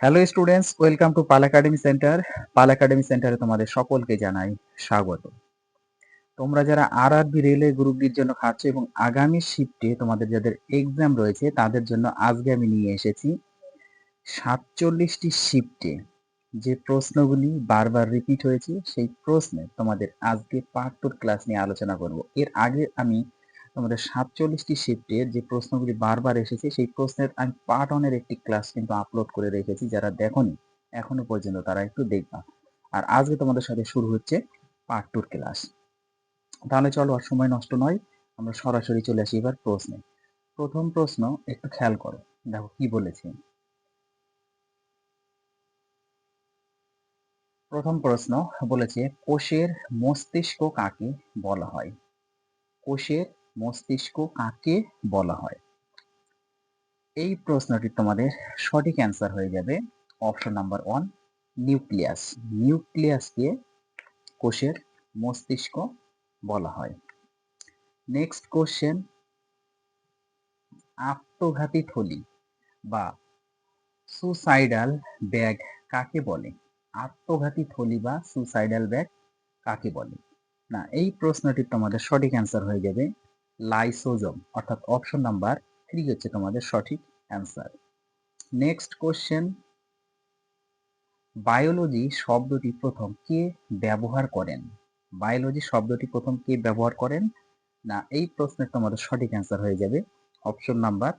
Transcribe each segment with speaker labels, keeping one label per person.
Speaker 1: Hello students welcome to Pal academy centre Pal academy সেন্টারে তোমাদের সকলকে জানাই স্বাগত। তোমরা যারা R R B railway group ডির জন্য খাচ্ছ এবং আগামী শিফটে তোমাদের যাদের এক্সাম রয়েছে, তাদের জন্য আজকে আমি নিয়ে এসেছি সাতচল্লিশটি শিফটে যে প্রশ্নগুলি বারবার রিপিট হয়েছে, সেই প্রশ্নে তোমাদের আজকে পার্ট টুর ক্লাস নিয়ে আলোচনা করব। এর আগে আমি তোমাদের সাতচল্লিশটি শিফটের যে প্রশ্নগুলি বারবার এসেছে, সেই প্রশ্নের আমি পার্ট ওয়ানের একটি ক্লাস কিন্তু আপলোড করে রেখেছি, যারা দেখনি এখনও পর্যন্ত তারা একটু দেখবা। আর আজকে তোমাদের সাথে শুরু হচ্ছে পার্ট টুর ক্লাস তাহলে চলো আর সময় নষ্ট নয়, আমরা সরাসরি চলে আসি এবার প্রশ্নে। প্রথম প্রশ্ন, একটু খেয়াল করো। দেখো কি বলেছে। প্রথম প্রশ্ন বলেছে, কোষের মস্তিষ্ক কাকে বলা হয়? কোষের মস্তিষ্ক কাকে বলা হয়? এই প্রশ্নটি তোমাদের সঠিক অ্যান্সার হয়ে যাবে। অপশন নাম্বার ওয়ান নিউক্লিয়াস নিউক্লিয়াসকে কোষের মস্তিষ্ক বলা হয়। নেক্সট কোশ্চেন আত্মঘাতী থলি বা সুসাইডাল ব্যাগ কাকে বলে? আত্মঘাতী থলি বা সুসাইডাল ব্যাগ কাকে বলে? না, এই প্রশ্নটির তোমাদের সঠিক অ্যান্সার হয়ে যাবে। লাইসোজম, অর্থাৎ অপশন নাম্বার থ্রি হচ্ছে তোমাদের সঠিক অ্যান্সার নেক্সট কোশ্চেন বায়োলজি শব্দটি প্রথম কে ব্যবহার করেন? বায়োলজি শব্দটি প্রথম কে ব্যবহার করেন? না, এই প্রশ্নের তোমাদের সঠিক অ্যান্সার হয়ে যাবে option number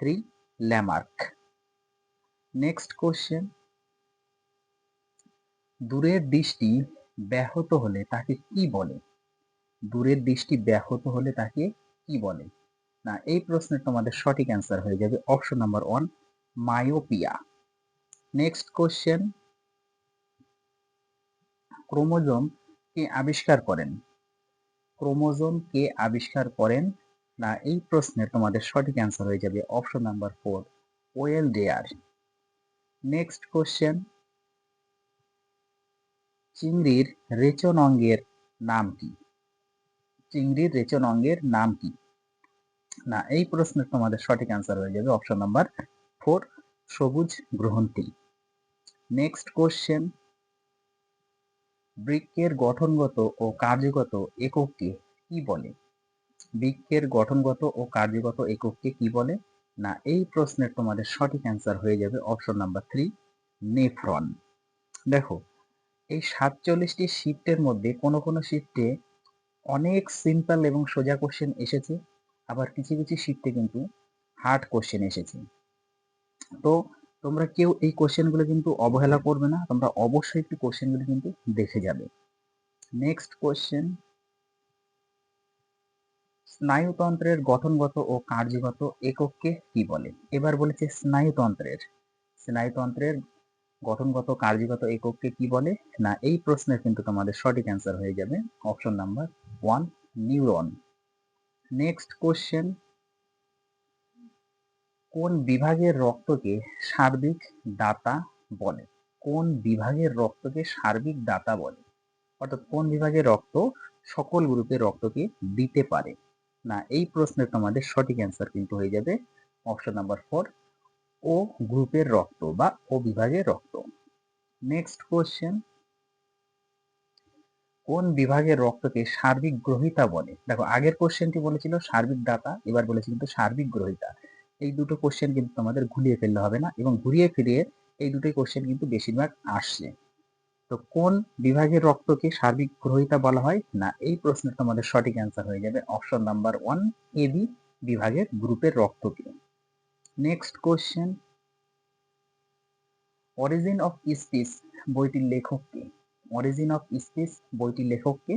Speaker 1: three Lamarck next question দূরের দৃষ্টি ব্যাহত হলে তাকে কি বলে? দূরের দৃষ্টি ব্যাহত হলে তাকে কি বলে? না, এই প্রশ্নের তোমাদের সঠিক অ্যান্সার হয়ে যাবে option number one myopia next question chromosome কে আবিষ্কার করেন? ক্রোমোজোম কে আবিষ্কার করেন? না, এই প্রশ্নের তোমাদের সঠিক অ্যান্সার হয়ে যাবে option number four Waldeyer next question চিংড়ির রেচন অঙ্গের নাম কি? চিংড়ির রেচন অঙ্গের নাম কি? না, এই প্রশ্নের তোমাদের সঠিক অ্যান্সার হয়ে যাবে অপশন নাম্বার ফোর সবুজ গ্রহণটি নেক্সট কোশ্চেন বৃক্ষের গঠনগত ও কার্যগত একককে কি বলে? বৃক্ষের গঠনগত ও কার্যগত একককে কি বলে? না, এই প্রশ্নের তোমাদের সঠিক অ্যান্সার হয়ে যাবে অপশন নাম্বার থ্রি নেফ্রন। দেখো, এই সাতচল্লিশটি শিফটের মধ্যে কোনো কোনো শিফটে অনেক সিম্পল এবং সোজা কোশ্চেন এসেছে, আবার কিছু কিছু শিফটে কিন্তু হার্ড কোশ্চেন এসেছে। তো তোমরা কেউ এই কোশ্চেনগুলো কিন্তু অবহেলা করবে না, তোমরা অবশ্যই একটু কোশ্চেনগুলো কিন্তু দেখে যাবে। নেক্সট কোশ্চেন স্নায়ুতন্ত্রের গঠনগত ও কার্যগত একককে কি বলে? এবার বলেছে স্নায়ুতন্ত্রের। স্নায়ুতন্ত্রের গঠনগত, কার্যগত একককে কি বলে? না, এই প্রশ্নের কিন্তু তোমাদের সঠিক অ্যান্সার হয়ে যাবে। Option number one neuron next question কোন বিভাগের রক্তকে সার্বিক দাতা বলে? কোন বিভাগের রক্তকে সার্বিক দাতা বলে? অর্থাৎ কোন বিভাগের রক্ত সকল গ্রুপের রক্তকে দিতে পারে? না, এই প্রশ্নের তোমাদের সঠিক অ্যান্সার কিন্তু হয়ে যাবে। অপশন নাম্বার ফোর ও গ্রুপের রক্ত বা ও বিভাগের রক্ত। নেক্সট কোশ্চেন কোন বিভাগের রক্তকে সার্বিক গ্রহিতা বলে? দেখো, আগের কোশ্চেনটি বলেছিল সার্বিক দাতা, এবার বলেছে কিন্তু সার্বিক গ্রহিতা। এই দুটো কোশ্চেন কিন্তু তোমাদের ঘুরিয়ে ফেললে হবে না এবং ঘুরিয়ে ফিরিয়ে এই দুটোই কোশ্চেন কিন্তু বেশিরভাগ আসছে। তো কোন বিভাগের রক্তকে সার্বিক গ্রহিতা বলা হয়? না, এই প্রশ্নের তোমাদের সঠিক অ্যান্সার হয়ে যাবে option number one A B বিভাগের গ্রুপের রক্তকে। Next question origin of species বইটির লেখককে অরিজিন অফ স্পিস বইটির লেখককে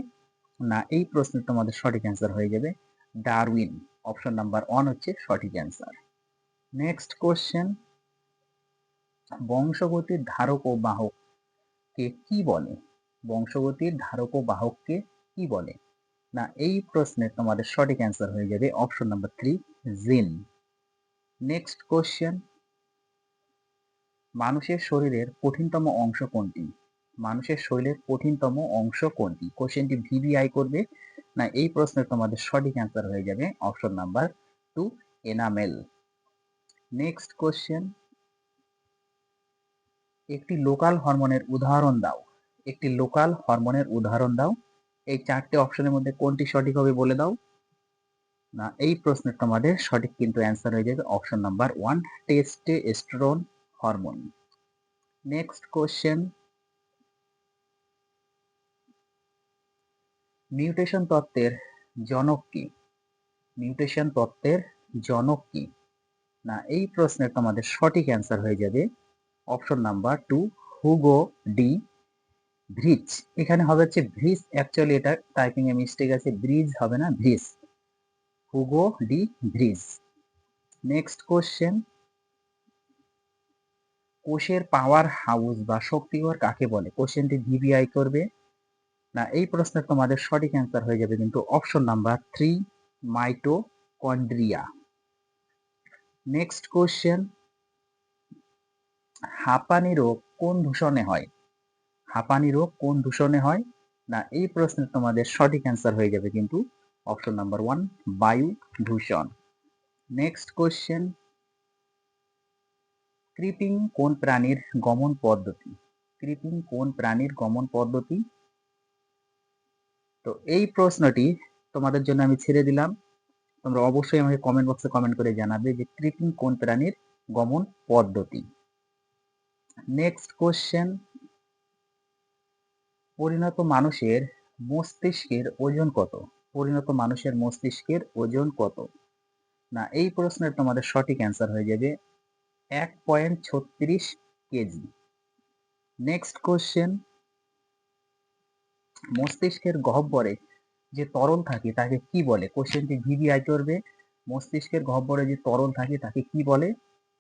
Speaker 1: না, এই প্রশ্নের তোমাদের সঠিক অ্যান্সার হয়ে যাবে ডারউইন অপশন নাম্বার ওয়ান হচ্ছে সঠিক অ্যান্সার নেক্সট কোশ্চেন বংশগতির ধারক ও বাহক কে কি বলে? বংশগতির ধারক ও বাহককে কি বলে? না, এই প্রশ্নের তোমাদের সঠিক অ্যান্সার হয়ে যাবে option number three gene next question মানুষের শরীরের কঠিনতম অংশ কোনটি? মানুষের শরীরের কঠিনতম অংশ কোনটি? কোশ্চেনটি ভিভিআই করবে। না, এই প্রশ্নের তোমাদের সঠিক অ্যান্সার হয়ে যাবে option number two enamel next question একটি লোকাল হরমোনের উদাহরণ দাও। একটি লোকাল হরমোনের উদাহরণ দাও। এই চারটে অপশনের মধ্যে কোনটি সঠিক হবে বলে দাও। না, এই প্রশ্নের তোমাদের সঠিক কিন্তু অ্যান্সার হয়ে যাবে অপশন নাম্বার ওয়ান টেস্টে testosterone hormone next question mutation তত্ত্বের জনক কি? মিউটেশন তত্ত্বের জনক কি? না, এই প্রশ্নের তোমাদের সঠিক অ্যান্সার হয়ে যাবে option number two Hugo de Vries এখানে হবে হচ্ছে ব্রিজ অ্যাকচুয়ালি এটা টাইপিং এ মিস্টেক আছে ব্রিজ হবে না Vries Hugo de Vries next question কোষের পাওয়ার হাউস বা শক্তিঘর কাকে বলে? কোশ্চেনটি ভিভিআই করবে। না, এই প্রশ্নের তোমাদের সঠিক অ্যান্সার হয়ে যাবে কিন্তু option number three mitochondria next question হাঁপানি রোগ কোন দূষণে হয়? হাঁপানি রোগ কোন দূষণে হয়? না, এই প্রশ্নের তোমাদের সঠিক অ্যান্সার হয়ে যাবে কিন্তু অপশন নাম্বার ওয়ান বায়ু দূষণ নেক্সট কোশ্চেন ক্রিপিং কোন প্রাণীর গমন পদ্ধতি? ক্রিপিং কোন প্রাণীর গমন পদ্ধতি? তো এই প্রশ্নটি তোমাদের জন্য আমি ছেড়ে দিলাম। তোমরা অবশ্যই আমাকে কমেন্ট বক্সে কমেন্ট করে জানাবে যে ক্রিপিং কোন প্রাণীর গমন পদ্ধতি। নেক্সট কোশ্চেন পরিণত মানুষের মস্তিষ্কের ওজন কত? পরিণত মানুষের মস্তিষ্কের ওজন কত? না, এই প্রশ্নের তোমাদের সঠিক অ্যান্সার হয়ে যাবে এক পয়েন্ট ছত্রিশ কেজি। নেক্সট কোশ্চেন মস্তিষ্কের গহ্বরে যে তরল থাকে তাকে কি বলে? কোশ্চেনটি ভিভিআই করবে। মস্তিষ্কের গহ্বরে যে তরল থাকে তাকে কি বলে?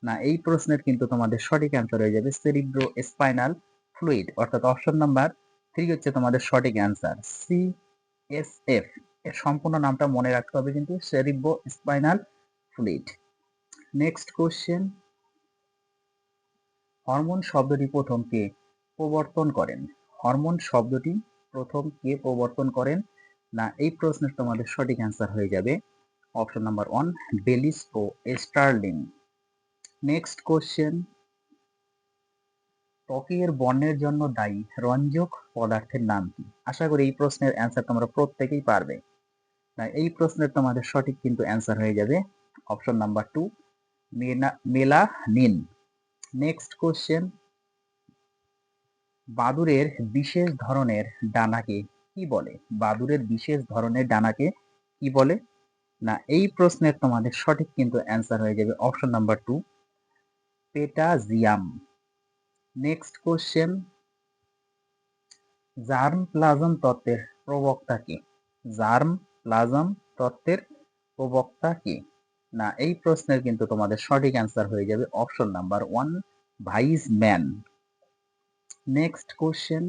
Speaker 1: না, এই প্রশ্নের কিন্তু তোমাদের সঠিক অ্যান্সার হয়ে যাবে সেরিব্রো স্পাইনাল ফ্লুইড অর্থাৎ অপশন নাম্বার থ্রি হচ্ছে তোমাদের সঠিক অ্যান্সার সি এস এফ এর সম্পূর্ণ নামটা মনে রাখতে হবে কিন্তু cerebrospinal fluid next question hormone শব্দটি প্রথম কে প্রবর্তন করেন? হরমোন শব্দটি প্রথম কে প্রবর্তন করেন? না, এই প্রশ্নের তোমাদের সঠিক অ্যান্সার হয়ে যাবে। অপশন নাম্বার ওয়ান বেলিস ও স্টার্লিং নেক্সট কোশ্চেন ত্বকের বর্ণের জন্য দায়ী রঞ্জক পদার্থের নাম কি? আশা করি এই প্রশ্নের অ্যান্সার তোমরা প্রত্যেকেই পারবে। না, এই প্রশ্নের তোমাদের সঠিক কিন্তু অ্যান্সার হয়ে যাবে। Option number two melanin. Next question বাদুরের বিশেষ ধরনের ডানাকে কি বলে? বাদুরের বিশেষ ধরনের ডানাকে কি বলে? না, এই প্রশ্নের তোমাদের সঠিক কিন্তু অ্যান্সার হয়ে যাবে option number two patagium. Next question germplasm তত্ত্বের প্রবক্তা কি? জার্ম প্লাজম তত্ত্বের প্রবক্তা কি? না, এই প্রশ্নের কিন্তু তোমাদের সঠিক অ্যান্সার হয়ে যাবে option number one Weismann next question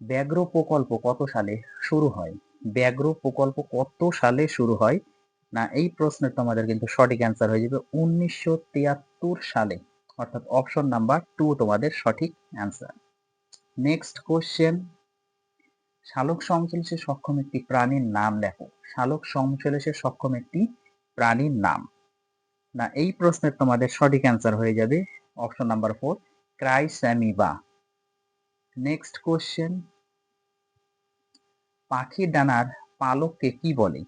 Speaker 1: ব্যাঘ্র প্রকল্প কত সালে শুরু হয়? ব্যাঘ্র প্রকল্প কত সালে শুরু হয়? না, এই প্রশ্নের তোমাদের কিন্তু সঠিক অ্যান্সার হয়ে যাবে উনিশশো তিয়াত্তর সালে। অর্থাৎ অপশন নাম্বার টু তোমাদের সঠিক অ্যান্সার নেক্সট কোশ্চেন শালক সংশ্লেষে সক্ষম একটি প্রাণীর নাম লেখো। শালক সংশ্লেষে সক্ষম একটি প্রাণীর নাম। না, এই প্রশ্নের তোমাদের সঠিক অ্যান্সার হয়ে যাবে option number four Chrysamoeba next question পাখির ডানার পালককে কি বলে?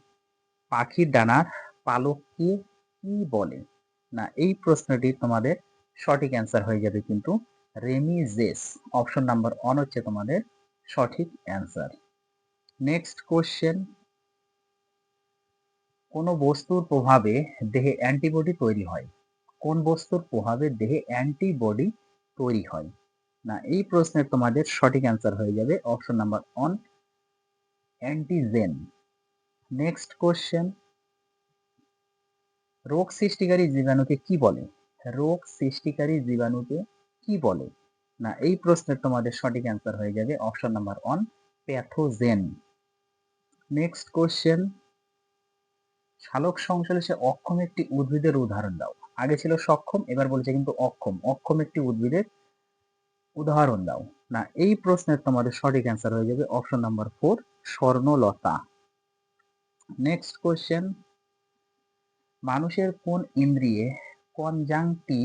Speaker 1: পাখির ডানার পালককে কি বলে? না, এই প্রশ্নটি তোমাদের সঠিক অ্যান্সার হয়ে যাবে কিন্তু রেমিজেস। অপশন নাম্বার ওয়ান হচ্ছে তোমাদের সঠিক অ্যান্সার নেক্সট কোশ্চেন কোন বস্তুর প্রভাবে দেহে অ্যান্টিবডি তৈরি হয়। কোন বস্তুর প্রভাবে দেহে অ্যান্টিবডি তৈরি হয়? না, এই প্রশ্নের তোমাদের সঠিক অ্যান্সার হয়ে যাবে option number one antigen next question রোগ সৃষ্টিকারী জীবাণুকে কি বলে? রোগ সৃষ্টিকারী জীবাণুকে কি বলে? না, এই প্রশ্নের তোমাদের সঠিক অ্যান্সার হয়ে যাবে option number one pathogen next question শালক সংশ্লেষে অক্ষম একটি উদ্ভিদের উদাহরণ দাও। আগে ছিল সক্ষম, এবার বলছে কিন্তু অক্ষম। অক্ষম একটি উদ্ভিদের উদাহরণ দাও। না, এই প্রশ্নের তোমাদের সঠিক অ্যান্সার হয়ে যাবে অপশন নাম্বার ফোর স্বর্ণলতা। নেক্সট কোশ্চেন মানুষের কোন ইন্দ্রিয়ে কনজাংটি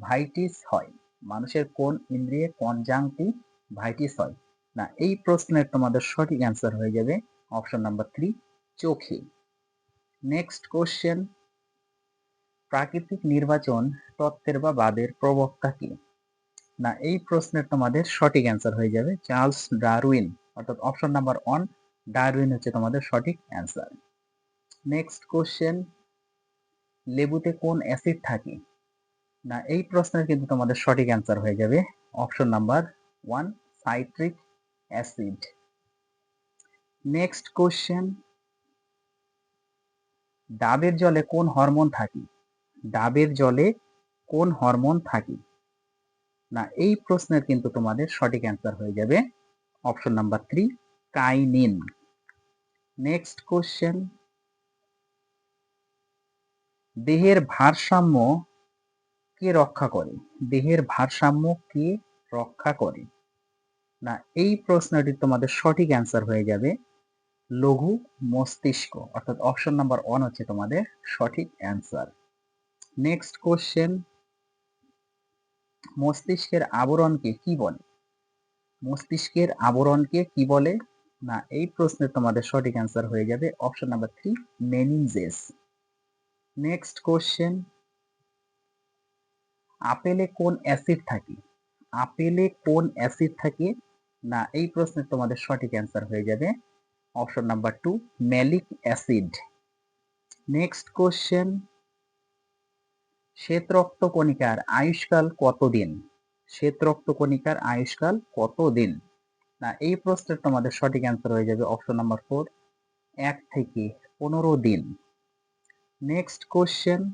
Speaker 1: ভাইটিস হয়? মানুষের কোন ইন্দ্রিয়ে কনজাংটি ভাইটিস হয়? না, এই প্রশ্নের তোমাদের সঠিক অ্যান্সার হয়ে যাবে অপশন নাম্বার থ্রি চোখে। নেক্সট কোশ্চেন প্রাকৃতিক নির্বাচন তত্ত্বের বা বাদের প্রবক্তা কি? না, এই প্রশ্নের তোমাদের সঠিক অ্যান্সার হয়ে যাবে চার্লস ডারউইন। অর্থাৎ অপশন নাম্বার ওয়ান ডারউইন হচ্ছে তোমাদের সঠিক অ্যান্সার নেক্সট কোশ্চেন লেবুতে কোন অ্যাসিড থাকে? না, এই প্রশ্নের কিন্তু তোমাদের সঠিক অ্যান্সার হয়ে যাবে। Option number one citric acid next question ডাবের জলে কোন হরমোন থাকে? ডাবের জলে কোন হরমোন থাকে? না, এই প্রশ্নের কিন্তু তোমাদের সঠিক অ্যান্সার হয়ে যাবে। Option number three kinin next question দেহের ভারসাম্য কে রক্ষা করে? দেহের ভারসাম্য কে রক্ষা করে? না, এই প্রশ্নটি তোমাদের সঠিক অ্যান্সার হয়ে যাবে। লঘু মস্তিষ্ক, অর্থাৎ অপশন নাম্বার ওয়ান হচ্ছে তোমাদের সঠিক অ্যান্সার নেক্সট কোশ্চেন মস্তিষ্কের আবরণকে কি বলে? মস্তিষ্কের আবরণকে কি বলে? না, এই প্রশ্নের তোমাদের সঠিক অ্যান্সার হয়ে যাবে option number three meninges next question আপেলে কোন অ্যাসিড থাকে? আপেলে কোন অ্যাসিড থাকে? না, এই প্রশ্নের তোমাদের সঠিক অ্যান্সার হয়ে যাবে option number two, malic acid. Next question. শ্বেত রক্ত কণিকার আয়ুষ্কাল কতদিন? শ্বেত রক্ত কণিকার আয়ুষ্কাল কতদিন? না, এই প্রশ্নের তোমাদের সঠিক অ্যান্সার হয়ে যাবে অপশন নাম্বার ফোর, এক থেকে পনেরো দিন। Next question.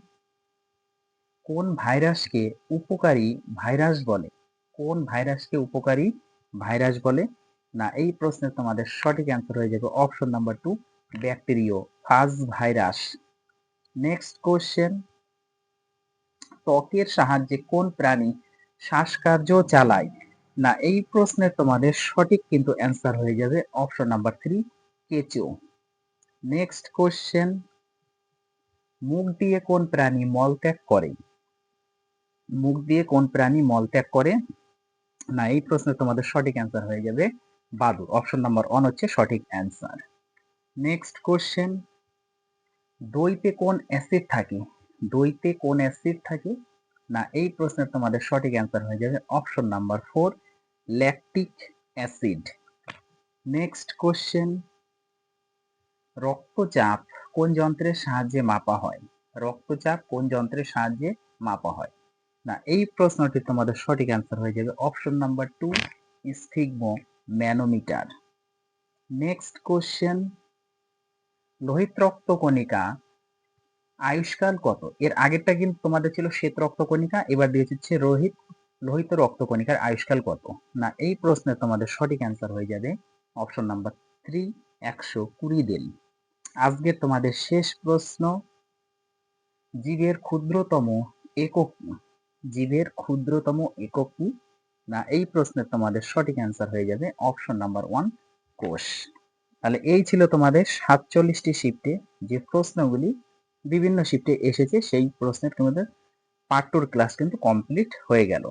Speaker 1: কোন ভাইরাসকে উপকারী ভাইরাস বলে? কোন ভাইরাসকে উপকারী ভাইরাস বলে? না, এই প্রশ্নের তোমাদের সঠিক অ্যান্সার হয়ে যাবে option number two bacteriophage virus. Next question ত্বকের সাহায্যে কোন প্রাণী শ্বাসকার্য চালায়? না, এই প্রশ্নের তোমাদের সঠিক কিন্তু অ্যান্সার হয়ে যাবে অপশন নাম্বার থ্রি কেঁচো। নেক্সট কোশ্চেন মুখ দিয়ে কোন প্রাণী মলত্যাগ করে? মুখ দিয়ে কোন প্রাণী মলত্যাগ করে? না, এই প্রশ্নের তোমাদের সঠিক অ্যান্সার হয়ে যাবে বাদুর অপশন নাম্বার ওয়ান হচ্ছে সঠিক অ্যান্সার নেক্সট কোশ্চেন দইতে কোন অ্যাসিড থাকে? দইতে কোন অ্যাসিড থাকে? না, এই প্রশ্নের তোমাদের সঠিক অ্যান্সার হয়ে যাবে option number four lactic acid next question রক্তচাপ কোন যন্ত্রের সাহায্যে মাপা হয়? রক্তচাপ কোন যন্ত্রের সাহায্যে মাপা হয়? না, এই প্রশ্নটি তোমাদের সঠিক অ্যান্সার হয়ে যাবে। Option number two sphygmomanometer next question লোহিত রক্ত কণিকা আয়ুষ্কাল কত? এর আগেরটা কিন্তু তোমাদের ছিল শ্বেত রক্ত কণিকা, এবার দিয়েছে হচ্ছে রোহিত, লোহিত রক্ত কণিকার আয়ুষ্কাল কত? না, এই প্রশ্নে তোমাদের সঠিক অ্যান্সার হয়ে যাবে অপশন নাম্বার থ্রি একশো কুড়ি দিন আজকের তোমাদের শেষ প্রশ্ন, জীবের ক্ষুদ্রতম একক জীবের ক্ষুদ্রতম একক কি? না, এই প্রশ্নের তোমাদের সঠিক অ্যান্সার হয়ে যাবে অপশন নাম্বার ওয়ান কোষ। তাহলে এই ছিল তোমাদের সাতচল্লিশটি শিফটে যে প্রশ্নগুলি বিভিন্ন শিফটে এসেছে, সেই প্রশ্নের তোমাদের পার্ট টুর ক্লাস কিন্তু কমপ্লিট হয়ে গেল।